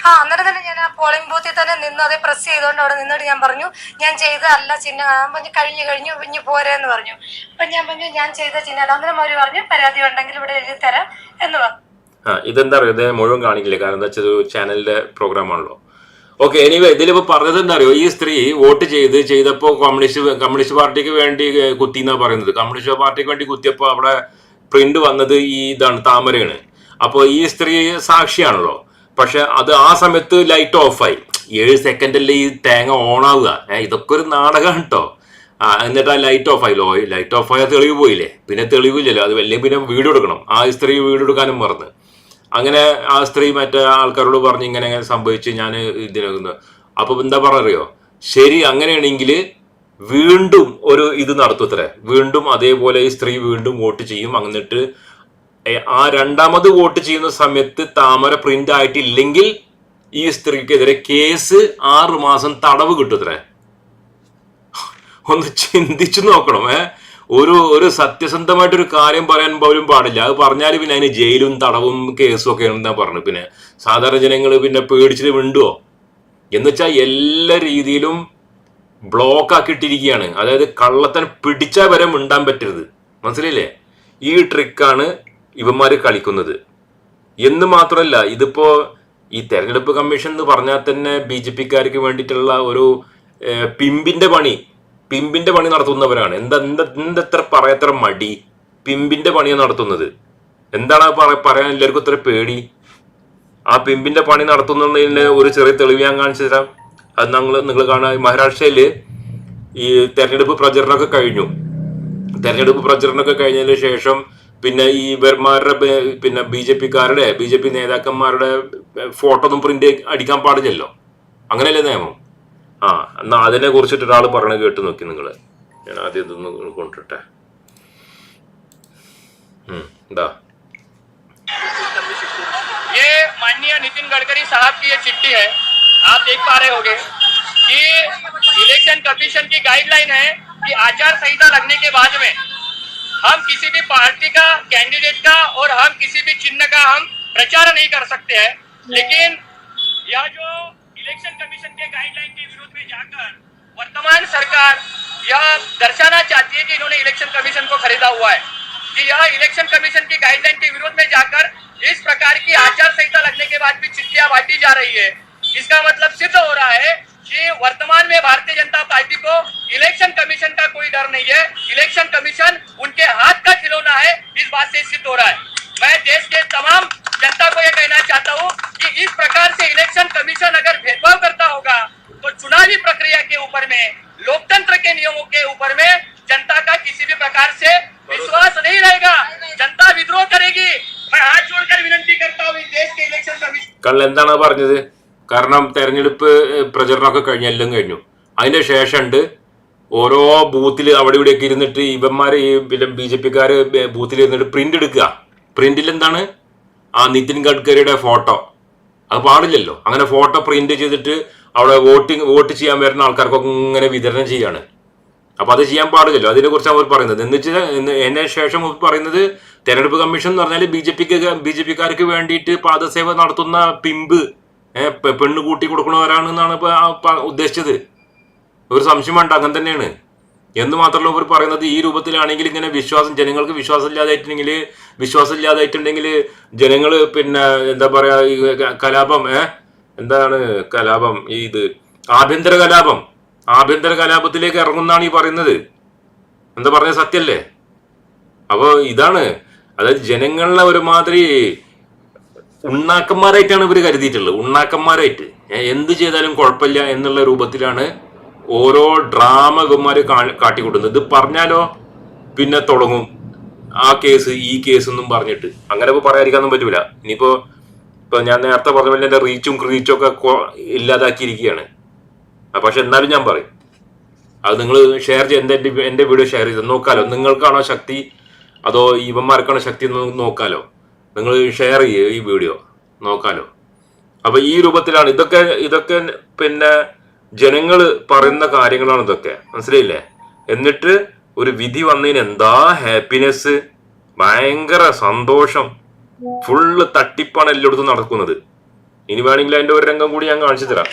ആ അന്നേരം തന്നെ ഞാൻ ആ പോളിംഗ് ബൂത്തിൽ തന്നെ നിന്ന്. അതെ പ്രസ് ചെയ്തുകൊണ്ട് അവിടെ നിന്നിട്ട് ഞാൻ പറഞ്ഞു ഞാൻ ചെയ്തതല്ല ചിഹ്നം പറഞ്ഞു കഴിഞ്ഞു കഴിഞ്ഞു ഇഞ്ഞ് പോരെന്ന് പറഞ്ഞു. അപ്പൊ ഞാൻ പറഞ്ഞു ഞാൻ ചെയ്ത ചിഹ്നം അന്നേരം അവർ പറഞ്ഞു പരാതി ഉണ്ടെങ്കിൽ ഇവിടെ എഴുതി തരാം എന്ന് പറഞ്ഞു. ആ ഇതെന്താ പറയുക ഇദ്ദേഹം മുഴുവൻ കാണിക്കില്ല? കാരണം എന്താ വെച്ചാൽ ഒരു ചാനലിന്റെ പ്രോഗ്രാം ആണല്ലോ. ഓക്കെ എനിവേ ഇതിലിപ്പോ പറഞ്ഞത് എന്താ അറിയോ ഈ സ്ത്രീ വോട്ട് ചെയ്ത് ചെയ്തപ്പോൾ കമ്മ്യൂണിസ്റ്റ് കമ്മ്യൂണിസ്റ്റ് പാർട്ടിക്ക് വേണ്ടി കുത്തി എന്നാ പറയുന്നത്. കമ്മ്യൂണിസ്റ്റ് പാർട്ടിക്ക് വേണ്ടി കുത്തിയപ്പോൾ അവിടെ പ്രിന്റ് വന്നത് ഈ ഇതാണ് താമരയാണ്. അപ്പോൾ ഈ സ്ത്രീ സാക്ഷിയാണല്ലോ. പക്ഷെ അത് ആ സമയത്ത് ലൈറ്റ് ഓഫായി ഏഴ് സെക്കൻഡല്ലേ ഈ തേങ്ങ ഓണാവുക. ഏഹ് ഇതൊക്കെ ഒരു നാടകമാണ് കേട്ടോ ആ എന്നിട്ട് ആ ലൈറ്റ് ഓഫ് ആയില്ലോ ലൈറ്റ് ഓഫ് ആയാൽ തെളിവ് പോയില്ലേ? പിന്നെ തെളിവില്ലല്ലോ. അത് വലിയ പിന്നെ വീട് എടുക്കണം. ആ സ്ത്രീ വീട് എടുക്കാനും മറന്ന്. അങ്ങനെ ആ സ്ത്രീ മറ്റേ ആൾക്കാരോട് പറഞ്ഞ് ഇങ്ങനെ ഇങ്ങനെ സംഭവിച്ച് ഞാൻ ഇതിനകുന്നു അപ്പൊ എന്താ പറയോ ശരി അങ്ങനെയാണെങ്കിൽ വീണ്ടും ഒരു ഇത് നടത്തുത്രേ വീണ്ടും അതേപോലെ ഈ സ്ത്രീ വീണ്ടും വോട്ട് ചെയ്യും. എന്നിട്ട് ആ രണ്ടാമത് വോട്ട് ചെയ്യുന്ന സമയത്ത് താമര പ്രിന്റ് ആയിട്ടില്ലെങ്കിൽ ഈ സ്ത്രീക്കെതിരെ കേസ് ആറ് മാസം തടവ് കിട്ടുത്രേ ഒന്ന് ചിന്തിച്ചു നോക്കണം ഏ. ഒരു ഒരു സത്യസന്ധമായിട്ടൊരു കാര്യം പറയാൻ പോലും പാടില്ല. അത് പറഞ്ഞാൽ പിന്നെ അതിന് ജയിലും തടവും കേസും ഒക്കെ എന്താ പറഞ്ഞു പിന്നെ സാധാരണ ജനങ്ങൾ പിന്നെ പേടിച്ചിട്ട് വിണ്ടുവോ എന്ന് വെച്ചാൽ എല്ലാ രീതിയിലും ബ്ലോക്ക് ആക്കിയിട്ടിരിക്കുകയാണ്. അതായത് കള്ളത്തൻ പിടിച്ചാൽ വരെ മിണ്ടാൻ പറ്റരുത്. മനസ്സിലായില്ലേ? ഈ ട്രിക്കാണ് ഇവന്മാർ കളിക്കുന്നത്. എന്ന് മാത്രമല്ല ഇതിപ്പോ ഈ തെരഞ്ഞെടുപ്പ് കമ്മീഷൻ എന്ന് പറഞ്ഞാൽ തന്നെ ബി ജെ പിക്കാർക്ക് വേണ്ടിയിട്ടുള്ള ഒരു പിമ്പിന്റെ പണി. പിമ്പിന്റെ പണി നടത്തുന്നവരാണ് എന്താ എന്താ എന്തെത്ര പറയത്ര മടി? പിമ്പിന്റെ പണിയാണ് നടത്തുന്നത്. എന്താണ് പറയാൻ എല്ലാവർക്കും ഇത്ര പേടി? ആ പിമ്പിന്റെ പണി നടത്തുന്നതിന് ഒരു ചെറിയ തെളിവ് ഞാൻ കാണിച്ചു തരാം. അത് നിങ്ങൾ നിങ്ങൾ കാണാൻ മഹാരാഷ്ട്രയിൽ ഈ തെരഞ്ഞെടുപ്പ് പ്രചരണമൊക്കെ കഴിഞ്ഞു. തെരഞ്ഞെടുപ്പ് പ്രചരണമൊക്കെ കഴിഞ്ഞതിന് ശേഷം പിന്നെ ഈ ഇവന്മാരുടെ പിന്നെ ബി ജെ പിക്കാരുടെ ബി ജെ പി നേതാക്കന്മാരുടെ ഫോട്ടോ ഒന്നും പ്രിന്റ് അടിക്കാൻ പാടില്ലല്ലോ. അങ്ങനെയല്ലേ നിയമം? ആ എന്നാ അതിനെ കുറിച്ചിട്ട് ഒരാൾ പറഞ്ഞ കേട്ട് നോക്കി നിങ്ങൾ ഞാൻ ആദ്യം ഇതൊന്ന് കൊണ്ടിട്ടെ ഉം, ഇതാ ये माननीय नितिन गडकरी साहब की ये चिट्ठी है आप देख पा रहे होंगे कि इलेक्शन कमीशन की गाइडलाइन है कि आचार संहिता लगने के बाद में हम किसी भी पार्टी का कैंडिडेट का और हम किसी भी चिन्ह का हम प्रचार नहीं कर सकते हैं लेकिन यह जो इलेक्शन कमीशन के गाइडलाइन के विरोध में जाकर वर्तमान सरकार यह दर्शाना चाहती है कि इन्होंने इलेक्शन कमीशन को खरीदा हुआ है कि यह इलेक्शन कमीशन की गाइडलाइन के विरोध में जाकर इस प्रकार की आचार संहिता लगने के बाद भी चिट्ठियाँ बांटी जा रही है। इसका मतलब सिद्ध हो रहा है कि वर्तमान में भारतीय जनता पार्टी को इलेक्शन कमीशन का कोई डर नहीं है। इलेक्शन कमीशन उनके हाथ का खिलौना है, इस बात से सिद्ध हो रहा है। मैं देश के तमाम जनता को यह कहना चाहता हूँ कि इस प्रकार से इलेक्शन कमीशन अगर भेदभाव करता होगा तो चुनावी प्रक्रिया के ऊपर में लोकतंत्र के नियमों के ऊपर में जनता का किसी भी प्रकार से विश्वास नहीं रहेगा जनता विद्रोह करेगी मैं हाथ जोड़कर विनंती करता हूँ इस देश के इलेक्शन कमीशन കള്ള എന്താണ് പറഞ്ഞത് കാരണം തെരഞ്ഞെടുപ്പ് ഏഹ്, പ്രചരണമൊക്കെ കഴിഞ്ഞ എല്ലാം കഴിഞ്ഞു അതിന്റെ ശേഷമുണ്ട് ഓരോ ബൂത്തിൽ അവിടെ ഇവിടെയൊക്കെ ഇരുന്നിട്ട് ഇവന്മാര് ഈ പിന്നെ ബി ജെ പിക്കാര് ബൂത്തിൽ ഇരുന്നിട്ട് പ്രിന്റ് എടുക്കുക പ്രിന്റിൽ എന്താണ് ആ നിതിൻ ഗഡ്കരിയുടെ ഫോട്ടോ അത് പാടില്ലല്ലോ. അങ്ങനെ ഫോട്ടോ പ്രിന്റ് ചെയ്തിട്ട് അവിടെ വോട്ടിംഗ് വോട്ട് ചെയ്യാൻ വരുന്ന ആൾക്കാർക്കൊക്കെ ഇങ്ങനെ വിതരണം ചെയ്യാണ്. അപ്പൊ അത് ചെയ്യാൻ പാടില്ലല്ലോ. അതിനെ കുറിച്ചാണ് അവർ പറയുന്നത്. എന്ന് വെച്ചാൽ എന്നെ ശേഷം അവർ പറയുന്നത് തെരഞ്ഞെടുപ്പ് കമ്മീഷൻ എന്ന് പറഞ്ഞാൽ ബി ജെ പിക്ക് ബി ജെ പിക്കാർക്ക് വേണ്ടിയിട്ട് പാദസേവ നടത്തുന്ന പിമ്പ് പെണ്ണ് കൂട്ടി കൊടുക്കണവരാണെന്നാണ് ഇപ്പൊ ഉദ്ദേശിച്ചത്. ഒരു സംശയം വേണ്ട അങ്ങനെ തന്നെയാണ്. എന്ന് മാത്രമല്ല ഇവർ പറയുന്നത് ഈ രൂപത്തിലാണെങ്കിൽ ഇങ്ങനെ വിശ്വാസം ജനങ്ങൾക്ക് വിശ്വാസം ഇല്ലാതായിട്ടുണ്ടെങ്കിൽ വിശ്വാസം ഇല്ലാതായിട്ടുണ്ടെങ്കിൽ ജനങ്ങൾ പിന്നെ എന്താ പറയാ കലാപം ഏ? എന്താണ് കലാപം? ഈ ഇത് ആഭ്യന്തര കലാപം. ആഭ്യന്തര കലാപത്തിലേക്ക് ഇറങ്ങുന്നാണ് ഈ പറയുന്നത്. എന്താ പറഞ്ഞ സത്യല്ലേ അപ്പോൾ ഇതാണ്. അതായത് ജനങ്ങളെ ഒരുമാതിരി ഉണ്ണാക്കന്മാരായിട്ടാണ് ഇവർ കരുതിയിട്ടുള്ളത്. ഉണ്ണാക്കന്മാരായിട്ട്. എന്ത് ചെയ്താലും കുഴപ്പമില്ല എന്നുള്ള രൂപത്തിലാണ് ഓരോ ഡ്രാമകന്മാര് കാട്ടിക്കൂട്ടുന്നത് ഇത് പറഞ്ഞാലോ? പിന്നെ തുടങ്ങും. ആ കേസ് ഈ കേസ് എന്നും പറഞ്ഞിട്ട്. അങ്ങനെ ഇപ്പൊ പറയാതിരിക്കാനൊന്നും പറ്റൂല. ഇനിയിപ്പോ ഇപ്പൊ ഞാൻ നേരത്തെ പറഞ്ഞ പോലെ എന്റെ റീച്ചും ക്രീച്ചും ഒക്കെ ഇല്ലാതാക്കിയിരിക്കുകയാണ്. പക്ഷെ എന്നാലും ഞാൻ പറയും. അത് നിങ്ങൾ ഷെയർ ചെയ്ത് എന്റെ എന്റെ വീഡിയോ ഷെയർ ചെയ്ത് നോക്കാലോ. നിങ്ങൾക്കാണോ ശക്തി? അതോ ഇവന്മാർക്കാണോ ശക്തി എന്ന് നോക്കാലോ. നിങ്ങൾ ഷെയർ ചെയ്യുക ഈ വീഡിയോ. നോക്കാലോ. അപ്പൊ ഈ രൂപത്തിലാണ് ഇതൊക്കെ ഇതൊക്കെ പിന്നെ ജനങ്ങൾ പറയുന്ന കാര്യങ്ങളാണ് ഇതൊക്കെ. മനസ്സിലായില്ലേ? എന്നിട്ട് ഒരു വിധി വന്നതിന് എന്താ ഹാപ്പിനെസ് ഭയങ്കര സന്തോഷം ഫുള്ള് തട്ടിപ്പാണ് എല്ലായിടത്തും നടക്കുന്നത് ഇനി വേണമെങ്കിൽ അതിന്റെ ഒരു രംഗം കൂടി ഞാൻ കാണിച്ചു തരാം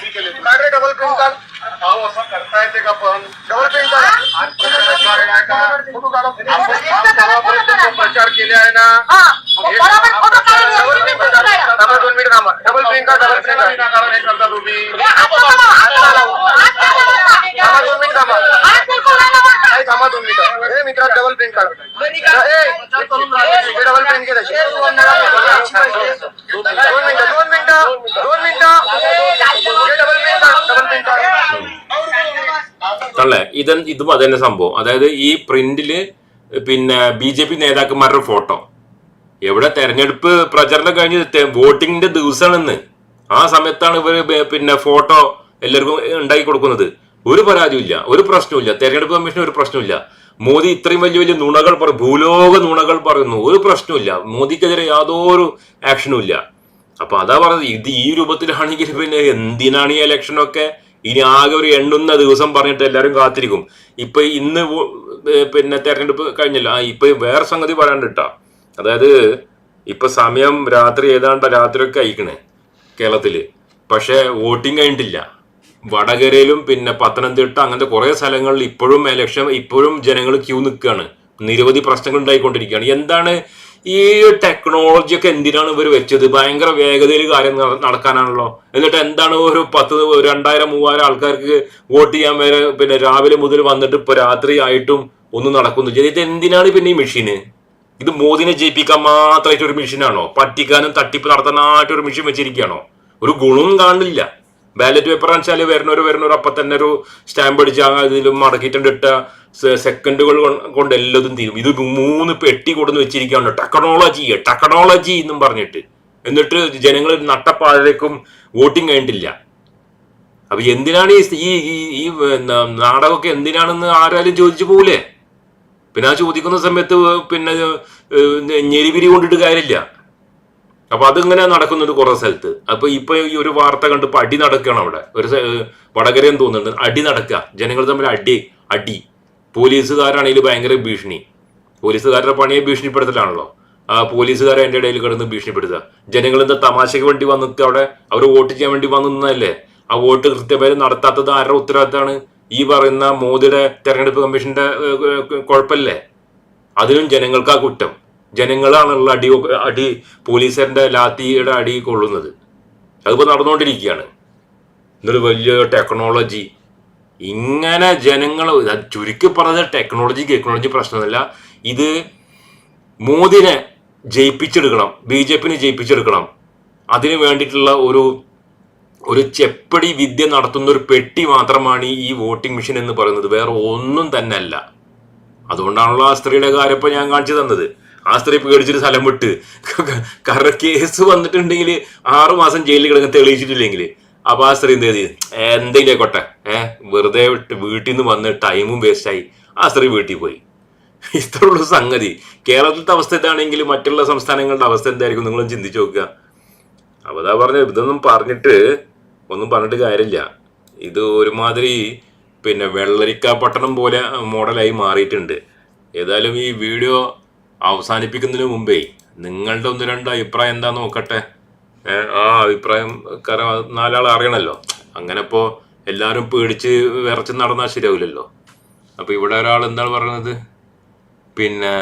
डबल प्रिंट काढ अहो असं करता येते का पण डबल प्रिंट काढ आज प्रचार आहे का फोटो काढा आपण गावापर्यंत प्रचार केले आहे ना थांबा दोन मिनिट थांबा डबल प्रिंट काढ डबल प्रिंट विनाकारण हे करता तुम्ही दोन मिनिट ए मित्रा डबल प्रिंट काढ ए डबल प्रिंट घे तशी दोन मिनिटं दोन मिनिटं दोन मिनिटं डबल प्रिंट काढ डबल प्रिंट काढ തള്ളേ ഇത് ഇതും അത് തന്നെ സംഭവം അതായത് ഈ പ്രിന്റില് പിന്നെ ബി ജെ പി നേതാക്കന്മാരുടെ ഫോട്ടോ എവിടെ തെരഞ്ഞെടുപ്പ് പ്രചരണം കഴിഞ്ഞ് തെ- വോട്ടിങ്ങിന്റെ ദിവസമാണെന്ന് ആ സമയത്താണ് ഇവര് ബെ- പിന്നെ ഫോട്ടോ എല്ലാവർക്കും ഉണ്ടാക്കി കൊടുക്കുന്നത് ഒരു പരാതിയില്ല ഒരു പ്രശ്നവുമില്ല. തെരഞ്ഞെടുപ്പ് കമ്മീഷന് ഒരു പ്രശ്നമില്ല മോദി ഇത്രയും വലിയ വലിയ നുണകൾ പറയും ഭൂലോക നുണകൾ പറയുന്നു. ഒരു പ്രശ്നമില്ല മോദിക്കെതിരെ യാതൊരു ആക്ഷനും ഇല്ല അപ്പൊ അതാ പറഞ്ഞത്. ഇത് ഈ രൂപത്തിലാണെങ്കിൽ പിന്നെ എന്തിനാണ് ഈ ഇലക്ഷനൊക്കെ? ഇനി ആകെ ഒരു എണ്ണുന്ന ദിവസം പറഞ്ഞിട്ട് എല്ലാവരും കാത്തിരിക്കും. ഇപ്പൊ ഇന്ന് പിന്നെ തെരഞ്ഞെടുപ്പ് കഴിഞ്ഞില്ല. ഇപ്പൊ വേറെ സംഗതി പറയാണ്ട് കേട്ടാ അതായത് ഇപ്പൊ സമയം രാത്രി ഏതാണ്ട് രാത്രിയൊക്കെ അയക്കണേ കേരളത്തിൽ. പക്ഷെ വോട്ടിംഗ് കഴിഞ്ഞിട്ടില്ല. വടകരയിലും പിന്നെ പത്തനംതിട്ട അങ്ങനത്തെ കുറേ സ്ഥലങ്ങളിൽ ഇപ്പോഴും ഇലക്ഷൻ ഇപ്പോഴും ജനങ്ങൾ ക്യൂ നിൽക്കുകയാണ്. നിരവധി പ്രശ്നങ്ങൾ ഉണ്ടായിക്കൊണ്ടിരിക്കുകയാണ്. എന്താണ് ഈ ടെക്നോളജി ഒക്കെ എന്തിനാണ് ഇവർ വെച്ചത്? ഭയങ്കര വേഗതയിൽ കാര്യം നടക്കാനാണല്ലോ. എന്നിട്ട് എന്താണ് ഒരു പത്ത് രണ്ടായിരം മൂവായിരം ആൾക്കാർക്ക് വോട്ട് ചെയ്യാൻ വരെ പിന്നെ രാവിലെ മുതൽ വന്നിട്ട് ഇപ്പൊ രാത്രി ആയിട്ടും ഒന്നും നടക്കുന്നു. ഇത് എന്തിനാണ് പിന്നെ ഈ മെഷീന് ഇത് മോദിനെ ജയിപ്പിക്കാൻ മാത്രമായിട്ട് ഒരു മെഷീനാണോ പറ്റിക്കാനും തട്ടിപ്പ് നടത്താനായിട്ട് ഒരു മെഷീൻ വെച്ചിരിക്കുകയാണോ? ഒരു ഗുണവും കാണില്ല ബാലറ്റ് പേപ്പർ എന്ന് വെച്ചാൽ വരുന്നവർ വരുന്നവർ അപ്പം തന്നെ ഒരു സ്റ്റാമ്പ് അടിച്ച് ആ ഇതിലും മടക്കിയിട്ടുണ്ട് ഇട്ട സെക്കൻഡുകൾ കൊണ്ട് എല്ലാതും തീരും. ഇത് മൂന്ന് പെട്ടി കൊടുന്ന് വെച്ചിരിക്കുകയാണ്. ടെക്നോളജി ടെക്നോളജി എന്നും പറഞ്ഞിട്ട്. എന്നിട്ട് ജനങ്ങൾ നട്ടപ്പാഴേക്കും വോട്ടിംഗ് കഴിഞ്ഞിട്ടില്ല. അപ്പൊ എന്തിനാണ് ഈ ഈ- നാടകമൊക്കെ എന്തിനാണെന്ന് ആരാലും ചോദിച്ചു പോകൂലേ പിന്നെ ആ ചോദിക്കുന്ന സമയത്ത് പിന്നെ ഞെരിപിരി കൊണ്ടിട്ട് കാര്യമില്ല. അപ്പൊ അതിങ്ങനെ നടക്കുന്നുണ്ട് കുറെ സ്ഥലത്ത്. അപ്പൊ ഇപ്പൊ ഈ ഒരു വാർത്ത കണ്ട് ഇപ്പൊ അടി നടക്കുകയാണ് അവിടെ. ഒരു വടകരയും തോന്നുന്നുണ്ട്. അടി നടക്കുക ജനങ്ങൾ തമ്മിൽ അടി അടി. പോലീസുകാരാണെങ്കിൽ ഭയങ്കര ഭീഷണി. പോലീസുകാരുടെ പണിയെ ഭീഷണിപ്പെടുത്തലാണല്ലോ. ആ പോലീസുകാരെ എന്റെ ഇടയിൽ കിടന്ന് ഭീഷണിപ്പെടുത്തുക ജനങ്ങൾ എന്താ തമാശയ്ക്ക് വേണ്ടി വന്നിട്ട് അവിടെ? അവർ വോട്ട് ചെയ്യാൻ വേണ്ടി വന്നു നിന്നല്ലേ ആ വോട്ട് കൃത്യമായി നടത്താത്തത് ആരുടെ ഉത്തരവാദിത്തമാണ് ഈ പറയുന്ന മോദിയുടെ തെരഞ്ഞെടുപ്പ് കമ്മീഷന്റെ കുഴപ്പമില്ലേ അതിനും ജനങ്ങൾക്കാ കുറ്റം. ജനങ്ങളാണുള്ള അടി അടി പോലീസറിന്റെ ലാത്തിയുടെ അടി കൊള്ളുന്നത്. അതിപ്പോ നടന്നുകൊണ്ടിരിക്കുകയാണ് എന്നൊരു വലിയ ടെക്നോളജി ഇങ്ങനെ ജനങ്ങൾ ചുരുക്കി പറഞ്ഞ ടെക്നോളജി ടെക്നോളജി പ്രശ്നമല്ല ഇത് മോദിനെ ജയിപ്പിച്ചെടുക്കണം ബി ജെ പിനെ ജയിപ്പിച്ചെടുക്കണം. അതിന് വേണ്ടിയിട്ടുള്ള ഒരു ഒരു ചെപ്പടി വിദ്യ നടത്തുന്ന ഒരു പെട്ടി മാത്രമാണ് ഈ വോട്ടിംഗ് മെഷീൻ എന്ന് പറയുന്നത്. വേറെ ഒന്നും തന്നെ അല്ല അതുകൊണ്ടാണല്ലോ ആ സ്ത്രീയുടെ കാര്യം ഞാൻ കാണിച്ചു തന്നത്. ആ സ്ത്രീ പേടിച്ചിട്ട് സ്ഥലം വിട്ട്. കാരണം കേസ് വന്നിട്ടുണ്ടെങ്കിൽ ആറു മാസം ജയിലിൽ കിടന്ന് തെളിയിച്ചിട്ടില്ലെങ്കിൽ അപ്പൊ ആ സ്ത്രീ എന്ത് എന്തെങ്കിലും ആയിക്കോട്ടെ. ഏഹ് വെറുതെ വിട്ട് വീട്ടിൽ നിന്ന് വന്ന് ടൈമും വേസ്റ്റായി ആ സ്ത്രീ വീട്ടിൽ പോയി. ഇത്രയുള്ള സംഗതി. കേരളത്തിലത്തെ അവസ്ഥ ഇതാണെങ്കിൽ മറ്റുള്ള സംസ്ഥാനങ്ങളുടെ അവസ്ഥ എന്തായിരിക്കും നിങ്ങളും ചിന്തിച്ചു നോക്കുക. അപ്പൊ അതാ പറഞ്ഞ ഇതൊന്നും പറഞ്ഞിട്ട് ഒന്നും പറഞ്ഞിട്ട് കാര്യമില്ല. ഇത് ഒരുമാതിരി പിന്നെ വെള്ളരിക്ക പട്ടണം പോലെ മോഡലായി മാറിയിട്ടുണ്ട്. ഏതായാലും ഈ വീഡിയോ അവസാനിപ്പിക്കുന്നതിന് മുമ്പേ നിങ്ങളുടെ ഒന്ന് രണ്ട് അഭിപ്രായം എന്താ നോക്കട്ടെ? ആ അഭിപ്രായം കാരണം നാലാൾ അറിയണല്ലോ. അങ്ങനെ ഇപ്പോൾ എല്ലാവരും പേടിച്ച് വിറച്ച് നടന്നാൽ ശരിയാവില്ലല്ലോ. അപ്പോൾ ഇവിടെ ഒരാൾ എന്താണ് പറയുന്നത് പിന്നെ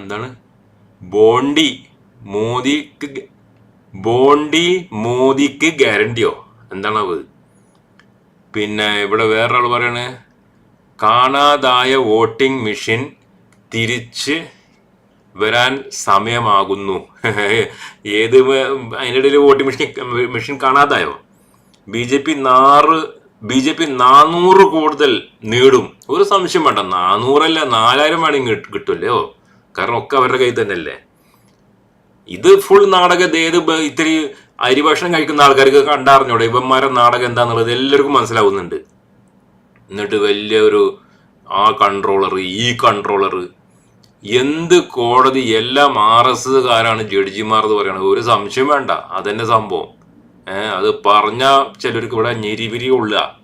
എന്താണ്? ബോണ്ടി മോദിക്ക് ബോണ്ടി മോദിക്ക് ഗ്യാരണ്ടിയോ? എന്താണത് പിന്നെ ഇവിടെ വേറൊരാൾ പറയണേ കാണാതായ വോട്ടിംഗ് മെഷീൻ തിരിച്ച് വരാൻ സമയമാകുന്നു. ഏത് അതിനിടയിൽ വോട്ടിംഗ് മെഷീൻ മെഷീൻ കാണാതായോ? ബി ജെ പി നാറ് ബി ജെ പി നാനൂറ് കൂടുതൽ നേടും. ഒരു സംശയം വേണ്ട നാനൂറല്ല നാലായിരം വേണമെങ്കിൽ കിട്ടുമല്ലേ കാരണം ഒക്കെ അവരുടെ കയ്യിൽ തന്നെയല്ലേ. ഇത് ഫുൾ നാടകം ഏത് ഇത്തിരി അരി ഭക്ഷണം കഴിക്കുന്ന ആൾക്കാർക്ക് കണ്ടറിഞ്ഞൂടെ? ഇവന്മാരെ നാടകം എന്താന്നുള്ളത് എല്ലാവർക്കും മനസ്സിലാവുന്നുണ്ട്. എന്നിട്ട് വലിയൊരു ആ കൺട്രോളർ ഈ കൺട്രോളർ എന്ത് കോടതി എല്ലാം ആർ എസ് കാരാണ് ജഡ്ജിമാർ എന്ന് പറയുന്നത് ഒരു സംശയം വേണ്ട. അതന്നെ സംഭവം. ഏഹ് അത് പറഞ്ഞ ചിലർക്ക് ഇവിടെ ഞെരിവിരി ഉള്ള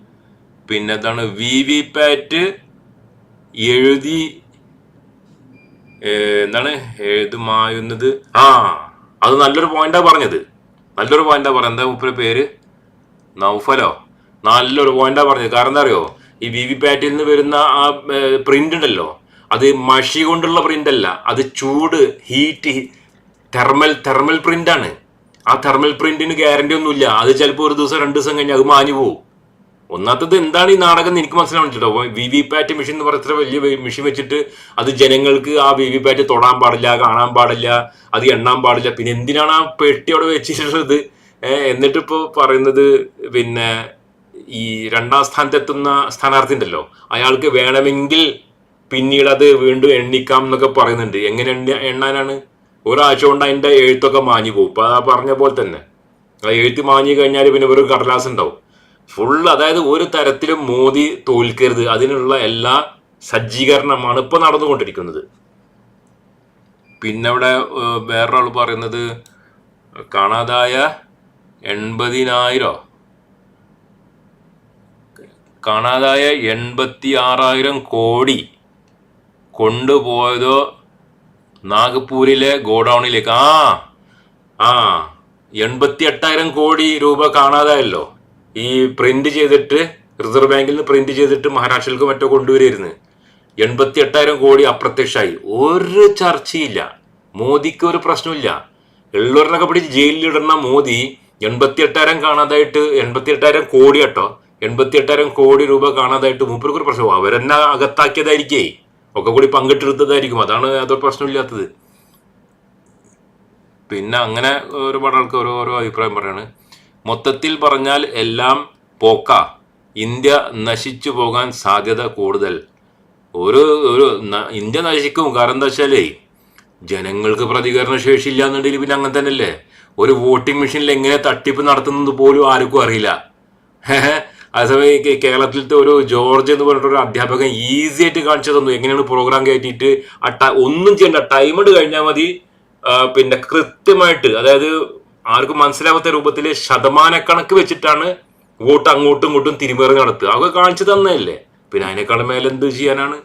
പിന്നെ എന്താണ് വി വി പാറ്റ് എഴുതി എന്താണ് എഴുതുമായുന്നത് ആ അത് നല്ലൊരു പോയിന്റാ പറഞ്ഞത്. നല്ലൊരു പോയിന്റാ പറഞ്ഞത്. എന്താ മുപ്പിന്റെ പേര്? നൗഫലോ? നല്ലൊരു പോയിന്റാ പറഞ്ഞത്. കാരണം എന്താ അറിയോ? ഈ വി വി പാറ്റിൽ നിന്ന് വരുന്ന ആ പ്രിന്റ് ഉണ്ടല്ലോ. അത് മഷി കൊണ്ടുള്ള പ്രിന്റ് അല്ല. അത് ചൂട് ഹീറ്റ് തെർമൽ തെർമൽ പ്രിന്റ് ആണ്. ആ തെർമൽ പ്രിന്റിന് ഗ്യാരണ്ടി ഒന്നുമില്ല. അത് ചിലപ്പോൾ ഒരു ദിവസം രണ്ട് ദിവസം കഴിഞ്ഞ് അത് മാഞ്ഞു പോകും ഒന്നാത്തത് എന്താണ് ഈ നാടകം എന്ന് എനിക്ക് മനസ്സിലാവുന്നിട്ടോ വി വി പാറ്റ് മെഷീൻ എന്ന് പറയുന്ന വലിയ മെഷീൻ വെച്ചിട്ട് അത് ജനങ്ങൾക്ക് ആ വി വി പാറ്റ് തൊടാൻ പാടില്ല കാണാൻ പാടില്ല അത് എണ്ണാൻ പാടില്ല. പിന്നെ എന്തിനാണ് ആ പെട്ടി അവിടെ വെച്ചിട്ടുള്ളത്? എന്നിട്ടിപ്പോ പറയുന്നത് പിന്നെ ഈ രണ്ടാം സ്ഥാനത്തെത്തുന്ന സ്ഥാനാർത്ഥി ഉണ്ടല്ലോ അയാൾക്ക് വേണമെങ്കിൽ പിന്നീട് അത് വീണ്ടും എണ്ണിക്കാം എന്നൊക്കെ പറയുന്നുണ്ട്. എങ്ങനെ എണ്ണ എണ്ണാനാണ്? ഒരാഴ്ച കൊണ്ട് അതിന്റെ എഴുത്തൊക്കെ മാഞ്ഞു പോകും. ഇപ്പൊ ആ പറഞ്ഞ പോലെ തന്നെ. ആ എഴുത്ത് മാഞ്ഞു കഴിഞ്ഞാൽ പിന്നെ ഒരു കടലാസ് ഉണ്ടാവും. ഫുൾ അതായത് ഒരു തരത്തിലും മോദി തോൽക്കരുത്. അതിനുള്ള എല്ലാ സജ്ജീകരണമാണ് ഇപ്പൊ നടന്നുകൊണ്ടിരിക്കുന്നത്. പിന്നെ അവിടെ വേറൊരാൾ പറയുന്നത് കാണാതായ എൺപതിനായിരോ? കാണാതായ എൺപത്തി ആറായിരം കോടി കൊണ്ടുപോയതോ നാഗ്പൂരിലെ ഗോഡൌണിലേക്ക്. ആ ആ എൺപത്തി എട്ടായിരം കോടി രൂപ കാണാതായല്ലോ. ഈ പ്രിന്റ് ചെയ്തിട്ട് റിസർവ് ബാങ്കിൽ നിന്ന് പ്രിന്റ് ചെയ്തിട്ട് മഹാരാഷ്ട്രയിലേക്ക് മറ്റോ കൊണ്ടുവരുന്നു എൺപത്തി എട്ടായിരം കോടി അപ്രത്യക്ഷമായി ഒരു ചർച്ചയില്ല. മോദിക്ക് ഒരു പ്രശ്നമില്ല ഉള്ളവരിനൊക്കെ പിടിച്ച് ജയിലിലിടുന്ന മോദി എൺപത്തി എട്ടായിരം കാണാതായിട്ട് എൺപത്തി എട്ടായിരം കോടി കേട്ടോ. എൺപത്തി എട്ടായിരം കോടി രൂപ കാണാതായിട്ട് മൂപ്പർക്ക് ഒരു പ്രശ്നം അവരെന്നെ അകത്താക്കിയതായിരിക്കേ. ഒക്കെ കൂടി പങ്കിട്ടെടുത്തതായിരിക്കും. അതാണ് അതൊരു പ്രശ്നമില്ലാത്തത്. പിന്നെ അങ്ങനെ ഒരുപാട് ആൾക്ക് ഓരോ അഭിപ്രായം പറയാണ്. മൊത്തത്തിൽ പറഞ്ഞാൽ എല്ലാം പോക്ക. ഇന്ത്യ നശിച്ചു പോകാൻ സാധ്യത കൂടുതൽ. ഒരു ഒരു ഇന്ത്യ നശിക്കും. കാരണം എന്താ വെച്ചാലേ ജനങ്ങൾക്ക് പ്രതികരണ ശേഷി ഇല്ല എന്നുണ്ടെങ്കിൽ പിന്നെ അങ്ങനെ തന്നെയല്ലേ? ഒരു വോട്ടിംഗ് മെഷീനിൽ എങ്ങനെ തട്ടിപ്പ് നടത്തുന്നത് പോലും ആർക്കും അറിയില്ല. അതേസമയം ഈ കേരളത്തിലത്തെ ഒരു ജോർജ് എന്ന് പറഞ്ഞിട്ട് ഒരു അധ്യാപകൻ ഈസി ആയിട്ട് കാണിച്ചു തന്നു. എങ്ങനെയാണ് പ്രോഗ്രാം കയറ്റിയിട്ട് ആ ഒന്നും ചെയ്യണ്ട. ടൈമഡ് കഴിഞ്ഞാൽ മതി. പിന്നെ കൃത്യമായിട്ട് അതായത് ആർക്കും മനസ്സിലാവാത്ത രൂപത്തിൽ ശതമാനക്കണക്ക് വെച്ചിട്ടാണ് വോട്ട് അങ്ങോട്ടും ഇങ്ങോട്ടും തിരിമേറി നടത്തുക. അതൊക്കെ കാണിച്ചു തന്നതല്ലേ? പിന്നെ അതിനേക്കാളും മേലെ എന്ത് ചെയ്യാനാണ്?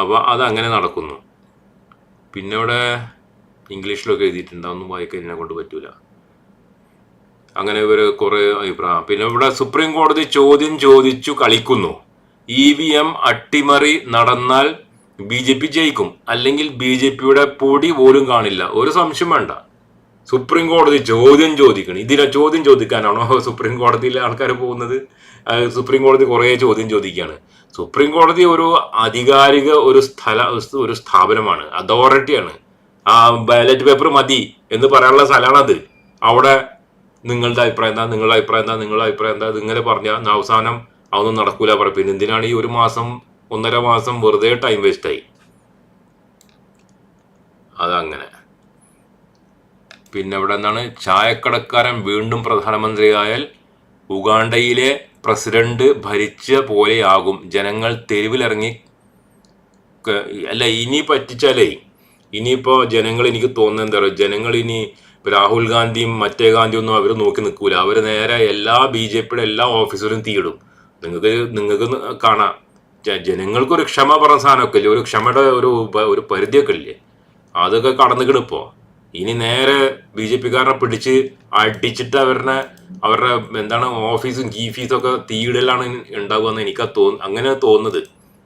അപ്പൊ അത് അങ്ങനെ നടക്കുന്നു. പിന്നെ ഇവിടെ ഇംഗ്ലീഷിലൊക്കെ എഴുതിയിട്ടുണ്ട്? ഒന്നും വായിക്കാൻ കൊണ്ട് പറ്റൂല. അങ്ങനെ ഇവർ കുറെ അഭിപ്രായം. പിന്നെ ഇവിടെ സുപ്രീം കോടതി ചോദ്യം ചോദിച്ചു കളിക്കുന്നു. ഇ വി എം അട്ടിമറി നടന്നാൽ ബി ജെ പി ജയിക്കും. അല്ലെങ്കിൽ ബി ജെ പിയുടെ പൊടി പോലും കാണില്ല. ഒരു സംശയം വേണ്ട. സുപ്രീം കോടതി ചോദ്യം ചോദിക്കണം. ഇതിനെ ചോദ്യം ചോദിക്കാനാണോ സുപ്രീം കോടതിയിലെ ആൾക്കാർ പോകുന്നത്? സുപ്രീം കോടതി കുറേ ചോദ്യം ചോദിക്കുകയാണ് സുപ്രീം കോടതി ഒരു അധികാരിക ഒരു സ്ഥല ഒരു സ്ഥാപനമാണ്. അതോറിറ്റിയാണ് ആ ബാലറ്റ് പേപ്പർ മതി എന്ന് പറയാനുള്ള സ്ഥലമാണത്. അവിടെ നിങ്ങളുടെ അഭിപ്രായം എന്താ? നിങ്ങളുടെ അഭിപ്രായം എന്താ? നിങ്ങളുടെ അഭിപ്രായം എന്താ? ഇതിങ്ങനെ പറഞ്ഞാൽ അവസാനം അതൊന്നും നടക്കൂല പറയും. പിന്നെ എന്തിനാണ് ഈ ഒരു മാസം ഒന്നര മാസം വെറുതെ ടൈം വേസ്റ്റായി അതങ്ങനെ. പിന്നെ ഇവിടെ എന്താണ്? ചായക്കടക്കാരൻ വീണ്ടും പ്രധാനമന്ത്രിയായാൽ ഉഗാണ്ടയിലെ പ്രസിഡന്റ് ഭരിച്ച പോലെയാകും. ജനങ്ങൾ തെരുവിലിറങ്ങി അല്ല ഇനി പറ്റിച്ചാലേ ഇനിയിപ്പോ ജനങ്ങൾ എനിക്ക് തോന്നുന്നത് എന്താ പറയുക ജനങ്ങൾ ഇനി ഇപ്പൊ രാഹുൽ ഗാന്ധിയും മറ്റേ ഗാന്ധിയും ഒന്നും അവർ നോക്കി നിൽക്കൂല. അവർ നേരെ എല്ലാ ബി ജെ പിയുടെ എല്ലാ ഓഫീസറും തീയിടും. നിങ്ങൾക്ക് നിങ്ങൾക്ക് കാണാം. ജനങ്ങൾക്കൊരു ക്ഷമ പറഞ്ഞ സാധനമൊക്കെ ഇല്ലേ? ഒരു ക്ഷമയുടെ ഒരു ഒരു പരിധിയൊക്കെ ഇല്ലേ? അതൊക്കെ കടന്നു കിടപ്പോ ഇനി നേരെ ബി ജെ പിക്കാരനെ പിടിച്ച് അടിച്ചിട്ട് അവരുടെ അവരുടെ എന്താണ് ഓഫീസും ഗീഫീസും ഒക്കെ തീയിടലാണ് ഉണ്ടാവുക എന്ന് എനിക്ക് തോന്നു അങ്ങനെ തോന്നുന്നത്.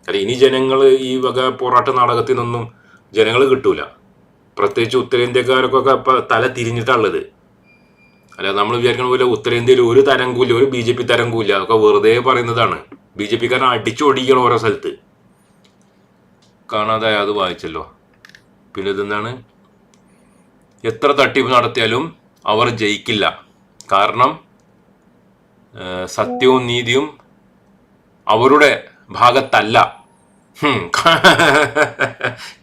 കാരണം ഇനി ജനങ്ങൾ ഈ വക പോരാട്ട നാടകത്തിൽ നിന്നൊന്നും ജനങ്ങൾ കിട്ടൂല. പ്രത്യേകിച്ച് ഉത്തരേന്ത്യക്കാർക്കൊക്കെ ഇപ്പൊ തല തിരിഞ്ഞിട്ടുള്ളത്. അല്ല നമ്മൾ വിചാരിക്കണ പോലെ ഉത്തരേന്ത്യയിൽ ഒരു തരംകൂല്ല ഒരു ബി ജെ പി തരംകൂല്ല അതൊക്കെ വെറുതെ പറയുന്നതാണ്. ബി ജെ പിക്കാരൻ അടിച്ചൊടിക്കണം ഓരോ സ്ഥലത്ത്. കാണാതെ അത് വായിച്ചല്ലോ. പിന്നെ ഇതെന്താണ്? എത്ര തട്ടിപ്പ് നടത്തിയാലും അവർ ജയിക്കില്ല. കാരണം സത്യവും നീതിയും അവരുടെ ഭാഗത്തല്ല.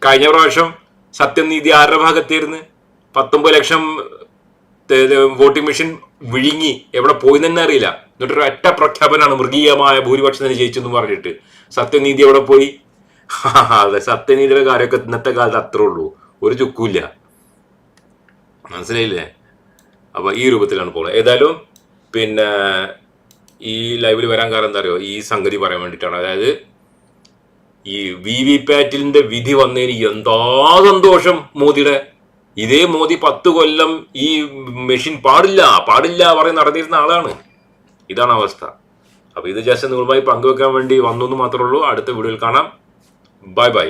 കഴിഞ്ഞ പ്രാവശ്യം സത്യം നീതി ആരുടെ ഭാഗത്തായിരുന്നു? പത്തൊമ്പത് ലക്ഷം വോട്ടിംഗ് മെഷീൻ വിഴുങ്ങി എവിടെ പോയി തന്നെ അറിയില്ല എന്നിട്ടൊരു ഒറ്റ പ്രഖ്യാപനമാണ് മൃഗീയമായ ഭൂരിപക്ഷത്തിന് ജയിച്ചെന്ന് പറഞ്ഞിട്ട്. സത്യനീതി എവിടെ പോയി? അതെ സത്യനീതിയുടെ കാര്യമൊക്കെ ഇന്നത്തെ കാലത്ത് അത്രേ ഉള്ളൂ. ഒരു ചുക്കൂല്ല. മനസ്സിലായില്ലേ? അപ്പൊ ഈ രൂപത്തിലാണ് പോകുന്നത് ഏതായാലും പിന്നെ ഈ ലൈവിൽ വരാൻ കാരണം എന്താ അറിയോ? ഈ സംഗതി പറയാൻ വേണ്ടിയിട്ടാണ്. അതായത് ഈ വി വി പാറ്റിലിന്റെ വിധി വന്നതിന് എന്താ സന്തോഷം മോദിയുടെ. ഇതേ മോദി പത്ത് കൊല്ലം ഈ മെഷീൻ പാടില്ല പാടില്ല പറഞ്ഞ് നടന്നിരുന്ന ആളാണ്. ഇതാണ് അവസ്ഥ. അപ്പൊ ഇത് ജസ്റ്റ് നിങ്ങളുമായി പങ്കുവെക്കാൻ വേണ്ടി വന്നു എന്ന് മാത്രമേ ഉള്ളൂ. അടുത്ത വീഡിയോയിൽ കാണാം. Bye bye.